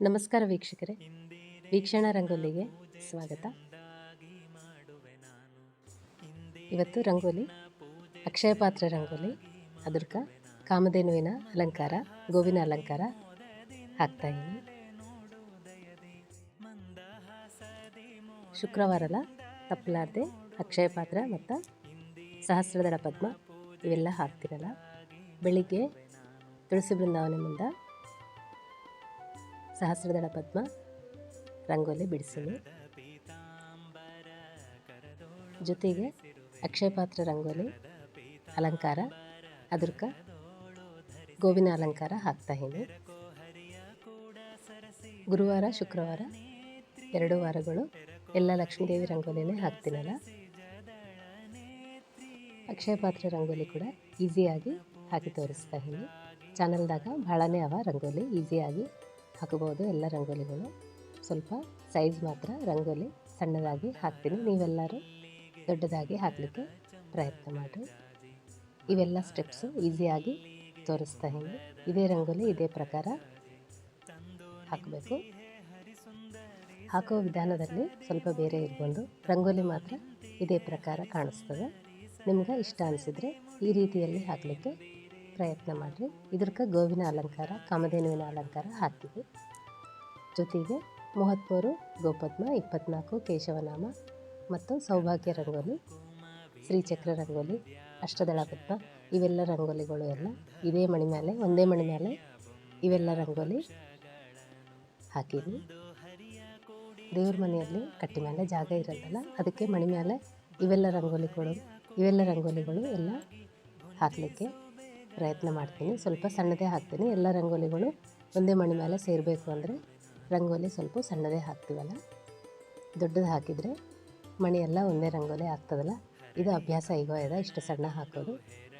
ನಮಸ್ಕಾರ ವೀಕ್ಷಕರೇ. ವೀಕ್ಷಣ ರಂಗೋಲಿಗೆ ಸ್ವಾಗತ. ಇವತ್ತು ರಂಗೋಲಿ ಅಕ್ಷಯ ಪಾತ್ರ ರಂಗೋಲಿ ಅದರ್ಕ ಕಾಮಧೇನುವಿನ ಅಲಂಕಾರ ಗೋವಿನ ಅಲಂಕಾರ ಹಾಕ್ತಾ ಇದ್ದೀನಿ. ಶುಕ್ರವಾರಲ ತಪ್ಪಲಾರ್ದೆ ಅಕ್ಷಯ ಪಾತ್ರ ಮತ್ತು ಸಹಸ್ರದಳ ಪದ್ಮ ಇವೆಲ್ಲ ಹಾಕ್ತಿರಲ್ಲ. ಬೆಳಿಗ್ಗೆ ತುಳಸಿ ಬೃಂದಾವನ ಮುಂದೆ ಸಹಸ್ರದಳ ಪದ್ಮ. ರಂಗೋಲಿ ಬಿಡಿಸೀನಿ ಜೊತೆಗೆ ಅಕ್ಷಯ ಪಾತ್ರ ರಂಗೋಲಿ, ಅಲಂಕಾರ, ಅದರ್ಕ, ಗೋವಿನ ಅಲಂಕಾರ ಹಾಕ್ತಾ ಇದ್ದೀನಿ ಗುರುವಾರ, ಶುಕ್ರವಾರ, ಎರಡು ವಾರಗಳು ಎಲ್ಲ ಲಕ್ಷ್ಮೀದೇವಿ ರಂಗೋಲಿನೇ ಹಾಕ್ತೀನಲ್ಲ. ಅಕ್ಷಯ ಪಾತ್ರ ರಂಗೋಲಿ ಕೂಡ ಈಸಿಯಾಗಿ ಹಾಕಿ ತೋರಿಸ್ತಾ ಇದ್ದೀನಿ ಚಾನಲ್ದಾಗ ಭಾಳನೇ ಅವ ರಂಗೋಲಿ, ಈಸಿಯಾಗಿ ಹಾಕಬಹುದು ಎಲ್ಲ ರಂಗೋಲಿಗಳು. ಸ್ವಲ್ಪ ಸೈಜ್ ಮಾತ್ರ ರಂಗೋಲಿ ಸಣ್ಣದಾಗಿ ಹಾಕ್ತೀನಿ. ನೀವೆಲ್ಲರೂ ದೊಡ್ಡದಾಗಿ ಹಾಕಲಿಕ್ಕೆ ಪ್ರಯತ್ನ ಮಾಡಿರಿ. ಇವೆಲ್ಲ ಸ್ಟೆಪ್ಸು ಈಸಿಯಾಗಿ ತೋರಿಸ್ತಾ ಇದ್ದೀನಿ ಇದೇ ರಂಗೋಲಿ, ಇದೇ ಪ್ರಕಾರ ಹಾಕಬೇಕು. ಹಾಕೋ ವಿಧಾನದಲ್ಲಿ ಸ್ವಲ್ಪ ಬೇರೆ ಇರ್ಬೋದು ರಂಗೋಲಿ ಮಾತ್ರ ಇದೇ ಪ್ರಕಾರ ಕಾಣಿಸ್ತದೆ. ನಿಮ್ಗೆ ಇಷ್ಟ ಅನಿಸಿದರೆ ಈ ರೀತಿಯಲ್ಲಿ ಹಾಕಲಿಕ್ಕೆ ಪ್ರಯತ್ನ ಮಾಡಿರಿ. ಇದಕ್ಕೆ ಗೋವಿನ ಅಲಂಕಾರ, ಕಾಮಧೇನುವಿನ ಅಲಂಕಾರ ಹಾಕ್ತೀವಿ. ಜೊತೆಗೆ ಮೂವತ್ತ್ಮೂರು ಗೋಪದ್ಮ, ಇಪ್ಪತ್ನಾಲ್ಕು ಕೇಶವನಾಮ ಮತ್ತು ಸೌಭಾಗ್ಯ ರಂಗೋಲಿ, ಶ್ರೀಚಕ್ರ ರಂಗೋಲಿ, ಅಷ್ಟದಳ ಪದ್ಮ, ಇವೆಲ್ಲ ರಂಗೋಲಿಗಳು ಎಲ್ಲ ಇದೇ ಮಣಿ ಮೇಲೆ ಒಂದೇ ಮಣಿ ಮೇಲೆ ಇವೆಲ್ಲ ರಂಗೋಲಿ ಹಾಕಿದ್ವಿ. ದೇವ್ರ ಮನೆಯಲ್ಲಿ ಕಟ್ಟಿ ಮೇಲೆ ಜಾಗ ಇರಲ್ಲಲ್ಲ ಅದಕ್ಕೆ ಮಣಿ ಮೇಲೆ ಇವೆಲ್ಲ ರಂಗೋಲಿಗಳು ಇವೆಲ್ಲ ರಂಗೋಲಿಗಳು ಎಲ್ಲ ಹಾಕಲಿಕ್ಕೆ ಪ್ರಯತ್ನ ಮಾಡ್ತೀನಿ. ಸ್ವಲ್ಪ ಸಣ್ಣದೇ ಹಾಕ್ತೀನಿ. ಎಲ್ಲ ರಂಗೋಲಿಗಳು ಒಂದೇ ಮಣಿ ಮೇಲೆ ಸೇರಬೇಕು ಅಂದರೆ ರಂಗೋಲಿ ಸ್ವಲ್ಪ ಸಣ್ಣದೇ ಹಾಕ್ತೀವಲ್ಲ? ದೊಡ್ಡದು ಹಾಕಿದರೆ ಮಣಿಯೆಲ್ಲ ಒಂದೇ ರಂಗೋಲಿ ಆಗ್ತದಲ್ಲ? ಇದು ಅಭ್ಯಾಸ ಈಗ ಇದೆ. ಇಷ್ಟು ಸಣ್ಣ ಹಾಕೋದು.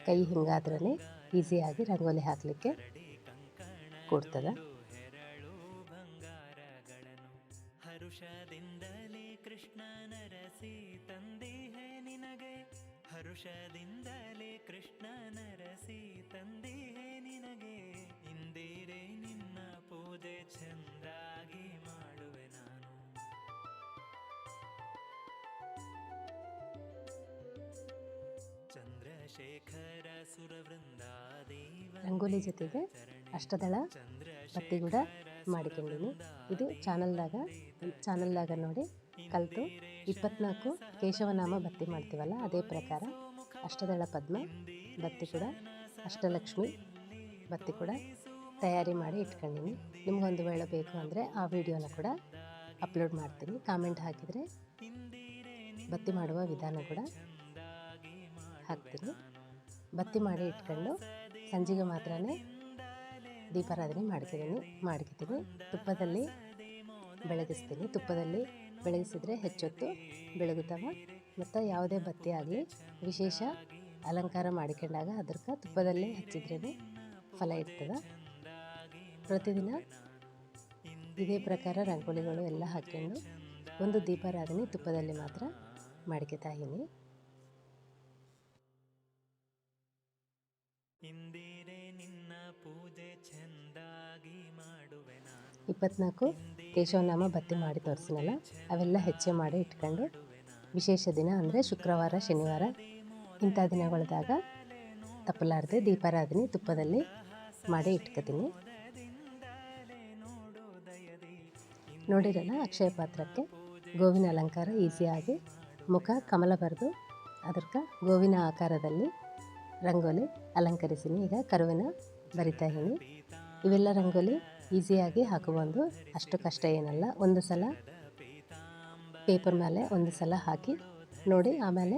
ಕೈ ಹಿಂಗಾದ್ರೇ ಈಸಿಯಾಗಿ ರಂಗೋಲಿ ಹಾಕಲಿಕ್ಕೆ ಕೊಡ್ತದೆ. ಹರುಷದಿಂದಲೇ ಕೃಷ್ಣ ನರಸಿ ತಂದಿಹೆ ನಿನಗೆ. ಇಂದಿರೇ ನಿನ್ನ ಪೂಜೆ ಚಂದಾಗಿ ಮಾಡುವೆ ನಾನು. ಚಂದ್ರಶೇಖರ ಸುರವೃಂದಾದೇವ ರಂಗೋಲಿ ಜೊತೆಗೆ ಅಷ್ಟದಳ ಚಂದ್ರ ಕೂಡ ಮಾಡಿಕೊಂಡಿನಿ. ಇದು ಚಾನಲ್ದಾಗ ಚಾನಲ್ದಾಗ ನೋಡಿ. ಕಲಿತು ಇಪ್ಪತ್ನಾಲ್ಕು ಕೇಶವನಾಮ ಬತ್ತಿ ಮಾಡ್ತೀವಲ್ಲ, ಅದೇ ಪ್ರಕಾರ ಅಷ್ಟದಳ ಪದ್ಮ ಬತ್ತಿ ಕೂಡ, ಅಷ್ಟಲಕ್ಷ್ಮಿ ಬತ್ತಿ ಕೂಡ ತಯಾರಿ ಮಾಡಿ ಇಟ್ಕೊಂಡಿನಿ. ನಿಮಗೊಂದು ವೇಳೆ ಬೇಕು ಅಂದರೆ ಆ ವಿಡಿಯೋನ ಕೂಡ ಅಪ್ಲೋಡ್ ಮಾಡ್ತೀನಿ. ಕಾಮೆಂಟ್ ಹಾಕಿದರೆ ಬತ್ತಿ ಮಾಡುವ ವಿಧಾನ ಕೂಡ ಹಾಕ್ತೀನಿ. ಬತ್ತಿ ಮಾಡಿ ಇಟ್ಕೊಂಡು ಸಂಜೆಗೆ ಮಾತ್ರ ದೀಪಾರಾಧನೆ ಮಾಡ್ತಿದ್ದೀನಿ, ಮಾಡ್ಕೊತೀನಿ. ತುಪ್ಪದಲ್ಲಿ ಬೆಳಗಿಸ್ತೀನಿ. ತುಪ್ಪದಲ್ಲಿ ಬೆಳಗಿಸಿದ್ರೆ ಹೆಚ್ಚೊತ್ತು ಬೆಳಗುತ್ತವ ಮತ್ತು ಯಾವುದೇ ಬತ್ತಿ ಆಗಲಿ ವಿಶೇಷ ಅಲಂಕಾರ ಮಾಡಿಕೊಂಡಾಗ ಅದಕ್ಕೆ ತುಪ್ಪದಲ್ಲೇ ಹಚ್ಚಿದ್ರೇ ಫಲ ಇರ್ತದೆ. ಪ್ರತಿದಿನ ಇದೇ ಪ್ರಕಾರ ರಂಗೋಲಿಗಳು ಎಲ್ಲ ಹಾಕ್ಕೊಂಡು ಒಂದು ದೀಪಾರಾಧನೆ ತುಪ್ಪದಲ್ಲಿ ಮಾತ್ರ ಮಾಡ್ಕೊತಾ ಇದ್ದೀನಿ. ಇಪ್ಪತ್ನಾಲ್ಕು ಕೇಶವನಾಮ ಭತ್ತಿ ಮಾಡಿ ತೋರಿಸಿನಲ್ಲ ಅವೆಲ್ಲ ಹೆಚ್ಚೆ ಮಾಡಿ ಇಟ್ಕೊಂಡು ವಿಶೇಷ ದಿನ ಅಂದರೆ ಶುಕ್ರವಾರ, ಶನಿವಾರ ಇಂಥ ದಿನಗಳದಾಗ ತಪ್ಪಲಾರದೆ ದೀಪಾರಾಧನೆ ತುಪ್ಪದಲ್ಲಿ ಮಾಡಿ ಇಟ್ಕೋತೀನಿ. ನೋಡಿರಲ್ಲ ಅಕ್ಷಯ ಪಾತ್ರಕ್ಕೆ? ಗೋವಿನ ಅಲಂಕಾರ ಈಸಿಯಾಗಿ ಮುಖ ಕಮಲ ಬರೆದು ಅದಕ್ಕೆ ಗೋವಿನ ಆಕಾರದಲ್ಲಿ ರಂಗೋಲಿ ಅಲಂಕರಿಸಿನಿ. ಈಗ ಕರುವಿನ ಬರಿತಾ ಇದ್ದೀನಿ. ಇವೆಲ್ಲ ರಂಗೋಲಿ ಈಸಿಯಾಗಿ ಹಾಕಬಹುದು ಅಷ್ಟು ಕಷ್ಟ ಏನಲ್ಲ. ಒಂದು ಸಲ ಪೇಪರ್ ಮೇಲೆ ಒಂದು ಸಲ ಹಾಕಿ ನೋಡಿ ಆಮೇಲೆ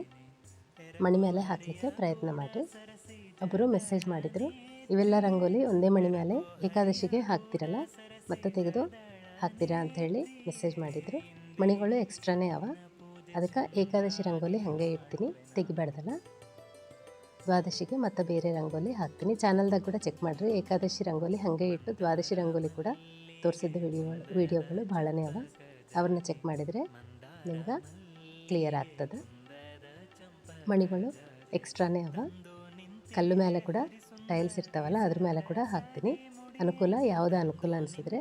ಮಣಿ ಮೇಲೆ ಹಾಕಲಿಕ್ಕೆ ಪ್ರಯತ್ನ ಮಾಡಿರಿ. ಒಬ್ಬರು ಮೆಸೇಜ್ ಮಾಡಿದರು, ಇವೆಲ್ಲ ರಂಗೋಲಿ ಒಂದೇ ಮಣಿ ಮೇಲೆ ಏಕಾದಶಿಗೆ ಹಾಕ್ತಿರಲ್ಲ, ಮತ್ತೆ ತೆಗೆದು ಹಾಕ್ತೀರಾ? ಅಂಥೇಳಿ ಮೆಸೇಜ್ ಮಾಡಿದರು. ಮಣಿಗಳು ಎಕ್ಸ್ಟ್ರಾನೇ ಅವ. ಅದಕ್ಕೆ ಏಕಾದಶಿ ರಂಗೋಲಿ ಹಾಗೆ ಇಡ್ತೀನಿ, ತೆಗಿಬಾರ್ದಲ್ಲ. ದ್ವಾದಶಿಗೆ ಮತ್ತು ಬೇರೆ ರಂಗೋಲಿ ಹಾಕ್ತೀನಿ. ಚಾನಲ್ದಾಗ ಕೂಡ ಚೆಕ್ ಮಾಡಿರಿ. ಏಕಾದಶಿ ರಂಗೋಲಿ ಹಾಗೆ ಇಟ್ಟು ದ್ವಾದಶಿ ರಂಗೋಲಿ ಕೂಡ ತೋರಿಸಿದ್ದ ವಿಡಿಯೋಗಳು ವೀಡಿಯೋಗಳು ಭಾಳನೇ ಅವ. ಅವ್ರನ್ನ ಚೆಕ್ ಮಾಡಿದರೆ ನಿಮ್ಗೆ ಕ್ಲಿಯರ್ ಆಗ್ತದೆ. ಮಣಿಗಳು ಎಕ್ಸ್ಟ್ರಾನೇ ಅವ. ಕಲ್ಲು ಮೇಲೆ ಕೂಡ ಟೈಲ್ಸ್ ಇರ್ತಾವಲ್ಲ, ಅದ್ರ ಮೇಲೆ ಕೂಡ ಹಾಕ್ತೀನಿ. ಅನುಕೂಲ, ಯಾವುದೇ ಅನುಕೂಲ ಅನಿಸಿದ್ರೆ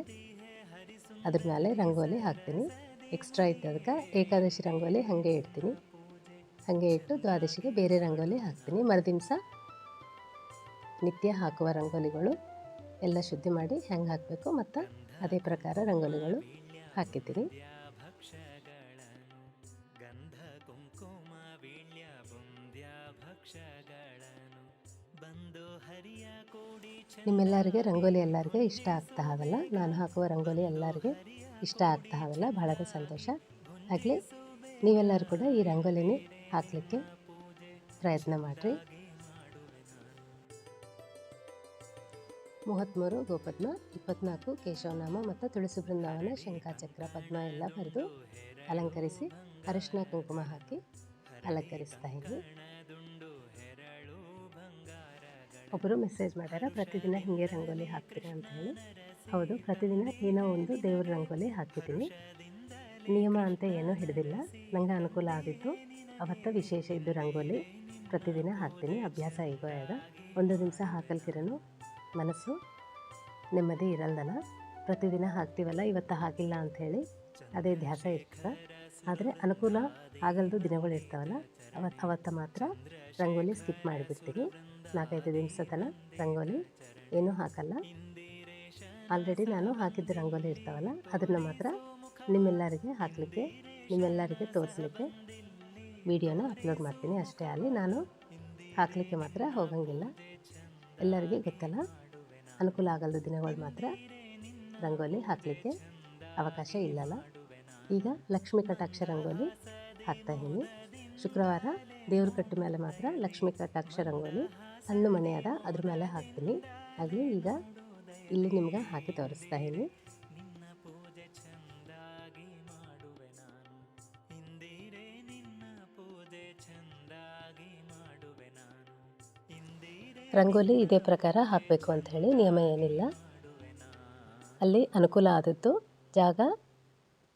ಅದ್ರ ಮೇಲೆ ರಂಗೋಲಿ ಹಾಕ್ತೀನಿ. ಎಕ್ಸ್ಟ್ರಾ ಇದ್ದದಕ್ಕೆ ಏಕಾದಶಿ ರಂಗೋಲಿ ಹಾಗೆ ಇಡ್ತೀನಿ. ಹಾಗೆ ಇಟ್ಟು ದ್ವಾದಶಿಗೆ ಬೇರೆ ರಂಗೋಲಿ ಹಾಕ್ತೀನಿ. ಮರುದಿವಸ ನಿತ್ಯ ಹಾಕುವ ರಂಗೋಲಿಗಳು ಎಲ್ಲ ಶುದ್ಧಿ ಮಾಡಿ ಹೆಂಗೆ ಹಾಕಬೇಕು ಮತ್ತು ಅದೇ ಪ್ರಕಾರ ರಂಗೋಲಿಗಳು ಹಾಕಿದ್ದೀನಿ. ನಿಮ್ಮೆಲ್ಲರಿಗೆ ರಂಗೋಲಿ ಎಲ್ಲರಿಗೆ ಇಷ್ಟ ಆಗ್ತಾ ಹಾವಲ್ಲ ನಾನು ಹಾಕುವ ರಂಗೋಲಿ ಎಲ್ಲರಿಗೆ ಇಷ್ಟ ಆಗ್ತಾ ಹಾವಲ್ಲ ಬಹಳ ಸಂತೋಷ. ಆಗಲಿ, ನೀವೆಲ್ಲರೂ ಕೂಡ ಈ ರಂಗೋಲಿನೇ ಹಾಕಲಿಕ್ಕೆ ಪ್ರಯತ್ನ ಮಾಡಿರಿ. ಮೂವತ್ತ್ಮೂರು ಗೋಪದ್ಮ, ಇಪ್ಪತ್ನಾಲ್ಕು, ಕೇಶವನಾಮ ಮತ್ತು ತುಳಸಿ ಬೃಂದಾವನ ಶಂಖಚಕ್ರ ಪದ್ಮ ಎಲ್ಲ ಬರೆದು ಅಲಂಕರಿಸಿ ಅರಿಶಿನ ಕುಂಕುಮ ಹಾಕಿ ಅಲಂಕರಿಸ್ತಾ ಇದ್ವಿ ಒಬ್ಬರು ಮೆಸೇಜ್ ಮಾಡ್ಯಾರ, ಪ್ರತಿದಿನ ಹಿಂಗೆ ರಂಗೋಲಿ ಹಾಕ್ತೀರಿ ಅಂತ ಹೇಳಿ. ಹೌದು, ಪ್ರತಿದಿನ ಏನೋ ಒಂದು ದೇವ್ರ ರಂಗೋಲಿ ಹಾಕಿದ್ದೀನಿ. ನಿಯಮ ಅಂತ ಏನೂ ಹಿಡಿದಿಲ್ಲ ನನಗೆ ಅನುಕೂಲ ಆಗಿತ್ತು ಅವತ್ತ ವಿಶೇಷ ಇದ್ದು ರಂಗೋಲಿ ಪ್ರತಿದಿನ ಹಾಕ್ತೀನಿ. ಅಭ್ಯಾಸ ಈಗ ಆಗ ಒಂದು ದಿವಸ ಹಾಕಲ್ಕಿರನು ಮನಸ್ಸು ನೆಮ್ಮದಿ ಇರಲ್ದನ? ಪ್ರತಿದಿನ ಹಾಕ್ತೀವಲ್ಲ, ಇವತ್ತು ಹಾಕಿಲ್ಲ ಅಂಥೇಳಿ ಅದೇ ಧ್ಯಾಸ ಇರ್ತದೆ. ಆದರೆ ಅನುಕೂಲ ಆಗಲ್ದು ದಿನಗಳು ಇರ್ತಾವಲ್ಲ ಅವತ್ತು ಅವತ್ತು ಮಾತ್ರ ರಂಗೋಲಿ ಸ್ಕಿಪ್ ಮಾಡಿಬಿಡ್ತೀನಿ ನಾಲ್ಕೈದು ದಿವಸ ತನ ರಂಗೋಲಿ ಏನೂ ಹಾಕಲ್ಲ. ಆಲ್ರೆಡಿ ನಾನು ಹಾಕಿದ್ದ ರಂಗೋಲಿ ಇರ್ತಾವಲ್ಲ, ಅದನ್ನು ಮಾತ್ರ ನಿಮ್ಮೆಲ್ಲರಿಗೆ ಹಾಕಲಿಕ್ಕೆ, ನಿಮ್ಮೆಲ್ಲರಿಗೆ ತೋರಿಸ್ಲಿಕ್ಕೆ ವಿಡಿಯೋನ ಅಪ್ಲೋಡ್ ಮಾಡ್ತೀನಿ ಅಷ್ಟೇ ಅಲ್ಲಿ. ನಾನು ಹಾಕಲಿಕ್ಕೆ ಮಾತ್ರ ಹೋಗಂಗಿಲ್ಲ. ಎಲ್ಲರಿಗೆ ಗೊತ್ತಲ್ಲ ಅನುಕೂಲ ಆಗಲ್ದ ದಿನಗಳು ಮಾತ್ರ ರಂಗೋಲಿ ಹಾಕಲಿಕ್ಕೆ ಅವಕಾಶ ಇಲ್ಲಲ್ಲ. ಈಗ ಲಕ್ಷ್ಮೀ ಕಟಾಕ್ಷ ರಂಗೋಲಿ ಹಾಕ್ತಾ ಇದ್ದೀನಿ. ಶುಕ್ರವಾರ ದೇವ್ರ ಕಟ್ಟಿ ಮೇಲೆ ಮಾತ್ರ ಲಕ್ಷ್ಮೀ ಕಟಾಕ್ಷ ರಂಗೋಲಿ ಸಣ್ಣ ಮನೆ ಅದ ಅದ್ರ ಮೇಲೆ ಹಾಕ್ತೀನಿ. ಆಗಲಿ ಈಗ ಇಲ್ಲಿ ನಿಮ್ಗೆ ಹಾಕಿ ತೋರಿಸ್ತಾ ಇದ್ದೀನಿ. ರಂಗೋಲಿ ಇದೇ ಪ್ರಕಾರ ಹಾಕಬೇಕು ಅಂತ ಹೇಳಿ ನಿಯಮ ಏನಿಲ್ಲ. ಅಲ್ಲಿ ಅನುಕೂಲ ಆದದ್ದು ಜಾಗ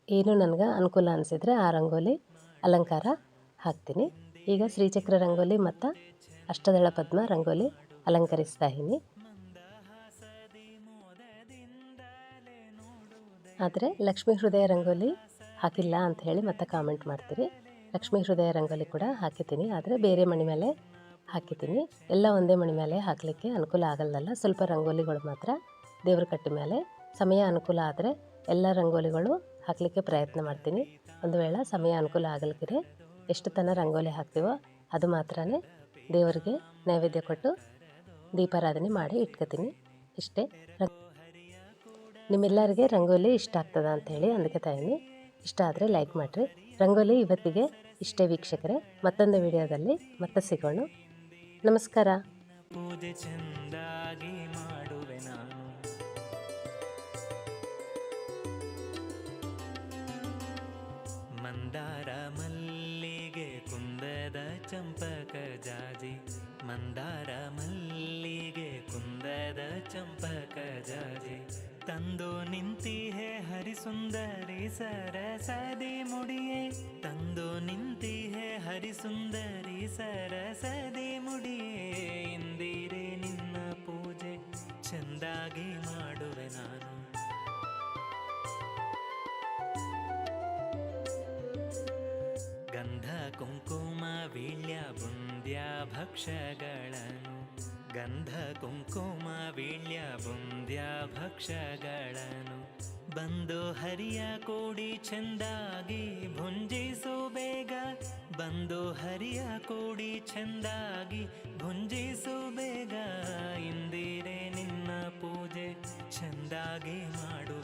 ಏನು ನನಗೆ ಅನುಕೂಲ ಅನಿಸಿದರೆ ಆ ರಂಗೋಲಿ ಅಲಂಕಾರ ಹಾಕ್ತೀನಿ. ಈಗ ಶ್ರೀಚಕ್ರ ರಂಗೋಲಿ ಮತ್ತು ಅಷ್ಟದಳ ಪದ್ಮ ರಂಗೋಲಿ ಅಲಂಕರಿಸ್ತಾ ಇದ್ದೀನಿ ಆದರೆ ಲಕ್ಷ್ಮೀ ಹೃದಯ ರಂಗೋಲಿ ಹಾಕಿಲ್ಲ ಅಂತ ಹೇಳಿ ಮತ್ತೆ ಕಾಮೆಂಟ್ ಮಾಡ್ತೀರಿ. ಲಕ್ಷ್ಮೀ ಹೃದಯ ರಂಗೋಲಿ ಕೂಡ ಹಾಕಿದ್ದೀನಿ, ಆದರೆ ಬೇರೆ ಮಣಿ ಮೇಲೆ ಹಾಕಿದ್ದೀನಿ. ಎಲ್ಲ ಒಂದೇ ಮಣಿ ಮೇಲೆ ಹಾಕಲಿಕ್ಕೆ ಅನುಕೂಲ ಆಗಲ್ಲಲ್ಲ ಸ್ವಲ್ಪ ರಂಗೋಲಿಗಳು ಮಾತ್ರ ದೇವ್ರ ಕಟ್ಟಿ ಮೇಲೆ. ಸಮಯ ಅನುಕೂಲ ಆದರೆ ಎಲ್ಲ ರಂಗೋಲಿಗಳು ಹಾಕಲಿಕ್ಕೆ ಪ್ರಯತ್ನ ಮಾಡ್ತೀನಿ. ಒಂದು ವೇಳೆ ಸಮಯ ಅನುಕೂಲ ಆಗಲಿಕ್ಕೆ ಎಷ್ಟು ತನ ರಂಗೋಲಿ ಹಾಕ್ತೀವೋ ಅದು ಮಾತ್ರ ದೇವರಿಗೆ ನೈವೇದ್ಯ ಕೊಟ್ಟು ದೀಪಾರಾಧನೆ ಮಾಡಿ ಇಟ್ಕೋತೀನಿ. ಇಷ್ಟೇ. ನಿಮ್ಮೆಲ್ಲರಿಗೆ ರಂಗೋಲಿ ಇಷ್ಟ ಆಗ್ತದ ಅಂಥೇಳಿ ಅದಕ್ಕೆ ತಾಯಿನಿ. ಇಷ್ಟ ಆದರೆ ಲೈಕ್ ಮಾಡಿರಿ. ರಂಗೋಲಿ ಇವತ್ತಿಗೆ ಇಷ್ಟೇ ವೀಕ್ಷಕರೇ. ಮತ್ತೊಂದು ವಿಡಿಯೋದಲ್ಲಿ ಮತ್ತೆ ಸಿಗೋಣ. ನಮಸ್ಕಾರ. ಪೂಜೆ ಚೆಂದಾಗಿ ಮಾಡುವೆ ನಾನು. ಮಂದಾರ ಮಲ್ಲಿಗೆ ಕುಂದದ ಚಂಪಕ ಜಾಜಿ. ಮಂದಾರ ಮಲ್ಲಿಗೆ ಕುಂದದ ಚಂಪಕ ಜಾಜಿ. ತಂದು ನಿಂತಿಹೆ ಹರಿಸುಂದರಿ ಸರಸದಿ ಮುಡಿಯೇ. ತಂದು ನಿಂತಿಹೆ ಹರಿಸುಂದರಿ ಸರಸದಿ ಮುಡಿಯೇ ಇಂದಿರೆ ನಿನ್ನ ಪೂಜೆ ಚಂದಾಗಿ ಮಾಡುವೆ ನಾನು ಗಂಧ ಕುಂಕುಮ ವೀಳ್ಯ ಬುಂದ್ಯ ಭಕ್ಷಗಳನ್ನು ಗಂಧ ಕುಂಕುಮ ವೀಳ್ಯ ಬುಂದ್ಯ ಭಕ್ಷಗಳನ್ನು ಬಂದು ಹರಿಯ ಕೋಡಿ ಚೆಂದಾಗಿ ಭುಂಜಿಸು ಬೇಗ. ಬಂದು ಹರಿಯ ಕೋಡಿ ಚೆಂದಾಗಿ ಭುಂಜಿಸು ಬೇಗ. ಇಂದಿರೆ ನಿನ್ನ ಪೂಜೆ ಚೆಂದಾಗಿ ಮಾಡುವೆ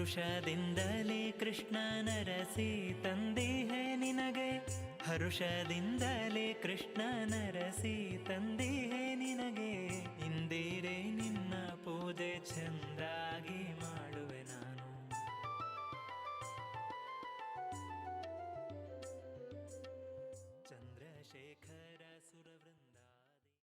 ಹರುಷದಿಂದಲೇ ಕೃಷ್ಣನರಸಿ ತಂದಿಹೆ ನಿನಗೆ. ಹರುಷದಿಂದಲೇ ಕೃಷ್ಣನರಸಿ ತಂದಿಹೆ ನಿನಗೆ. ಇಂದಿರೆ ನಿನ್ನ ಪೂಜೆ ಚಂದ